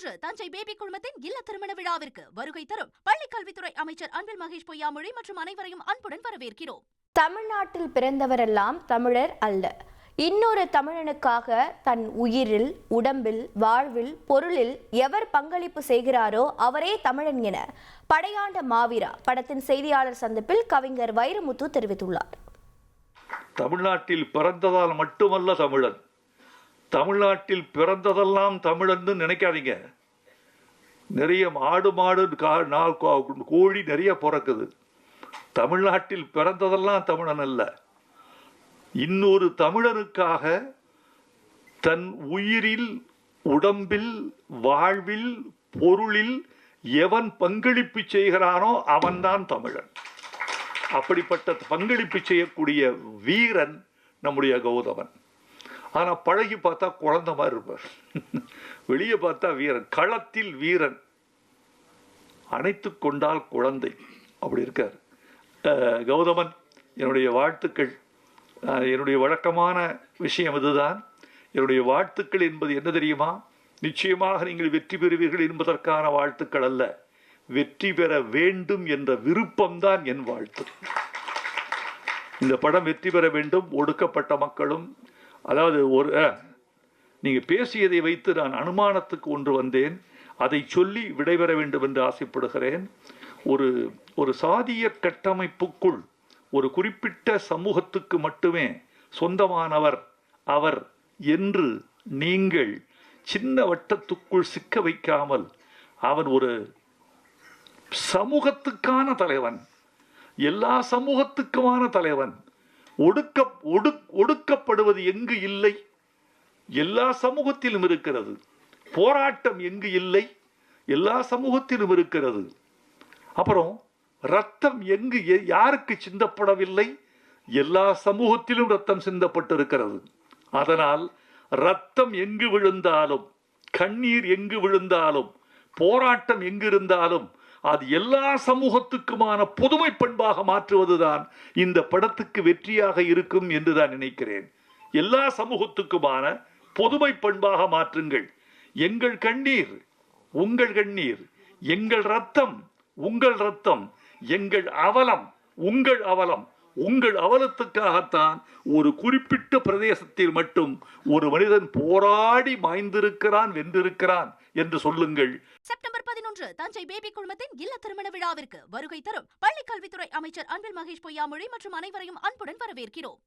பதினொன்று தஞ்சை பேபி குழுமத்தின் இல்ல திருமண விழாவிற்கு வருகை தரும் பள்ளி கல்வித்துறை அமைச்சர் அன்பில் மகேஷ் பொய்யாமொழி மற்றும் அனைவரையும் அன்புடன் வரவேற்கிறோம். தமிழ்நாட்டில் பிறந்தவரெல்லாம் தமிழர் அல்ல. இன்னொரு தமிழனுக்காக தன் உயிரில் உடம்பில் வாழ்வில் பொருளில் எவர் பங்களிப்பு செய்கிறாரோ அவரே தமிழன் என படையாண்ட மாவீரா படத்தின் செய்தியாளர் சந்திப்பில் கவிஞர் வைரமுத்து தெரிவித்துள்ளார். தமிழ்நாட்டில் பிறந்ததால் மட்டுமல்ல தமிழன். தமிழ்நாட்டில் பிறந்ததெல்லாம் தமிழன்னு நினைக்காதீங்க. நிறைய மாடு மாடு கா- கோழி நிறைய பிறக்குது. தமிழ்நாட்டில் பிறந்ததெல்லாம் தமிழன் அல்ல. இன்னொரு தமிழனுக்காக தன் உயிரில் உடம்பில் வாழ்வில் பொருளில் எவன் பங்களிப்பு செய்கிறானோ அவன்தான் தமிழன். அப்படிப்பட்ட பங்களிப்பு செய்யக்கூடிய வீரன் நம்முடைய கௌதமன். ஆனா பழகி பார்த்தா குழந்தை மாதிரி இருப்பார். வெளியே பார்த்தா வீரன் களத்தில் வீரன். அணைத்து கொண்டால் குழந்தை. அப்படி இருக்கார். கௌதமன் என்னுடைய வாழ்த்துக்கள். என்னுடைய வழக்கமான விஷயம் இதுதான். என்னுடைய வாழ்த்துக்கள் என்பது என்ன தெரியுமா? நிச்சயமாக நீங்கள் வெற்றி பெறுவீர்கள் என்பதற்கான வாழ்த்துக்கள் அல்ல. வெற்றி பெற வேண்டும் என்ற விருப்பம்தான் என் வாழ்த்து. இந்த படம் வெற்றி பெற வேண்டும். ஒடுக்கப்பட்ட மக்களும் அதாவது ஒரு நீங்கள் பேசியதை வைத்து நான் அனுமானத்துக்கு ஒன்று வந்தேன். அதை சொல்லி விடைபெற வேண்டும் என்று ஆசைப்படுகிறேன். ஒரு ஒரு சாதிய கட்டமைப்புக்குள் ஒரு குறிப்பிட்ட சமூகத்துக்கு மட்டுமே சொந்தமானவர் அவர் என்று நீங்கள் சின்ன வட்டத்துக்குள் சிக்க வைக்காமல் அவன் ஒரு சமூகத்துக்கான தலைவன் எல்லா சமூகத்துக்குமான தலைவன் ஒடுக்க ஒடு ஒடுக்கப்படுவது எங்கு இல்லை? எல்லா சமூகத்திலும் இருக்கிறது. போராட்டம் எங்கு இல்லை? எல்லா சமூகத்திலும் இருக்கிறது. அப்புறம் ரத்தம் எங்கு யாருக்கு சிந்தப்படவில்லை? எல்லா சமூகத்திலும் ரத்தம் சிந்தப்பட்டிருக்கிறது. அதனால் ரத்தம் எங்கு விழுந்தாலும் கண்ணீர் எங்கு விழுந்தாலும் போராட்டம் எங்கு இருந்தாலும் அது எல்லா சமூகத்துக்குமான பொதுமை பண்பாக மாற்றுவதுதான் இந்த படத்துக்கு வெற்றியாக இருக்கும் என்று தான் நினைக்கிறேன். எல்லா சமூகத்துக்குமான பொதுமை பண்பாக மாற்றுங்கள். எங்கள் கண்ணீர் உங்கள் கண்ணீர் எங்கள் ரத்தம் உங்கள் ரத்தம் எங்கள் அவலம் உங்கள் அவலம் உங்கள் அவலத்துக்காகத்தான் ஒரு குறிப்பிட்ட பிரதேசத்தில் மட்டும் ஒரு மனிதன் போராடி மாய்ந்திருக்கிறான் வென்றிருக்கிறான் என்று சொல்லுங்கள். செப்டம்பர் இன்று தஞ்சை பேபி குழுமத்தின் இல்ல திருமண விழாவிற்கு வருகை தரும் பள்ளிக் கல்வித்துறை அமைச்சர் அன்பில் மகேஷ் பொய்யாமொழி மற்றும் அனைவரையும் அன்புடன் வரவேற்கிறோம்.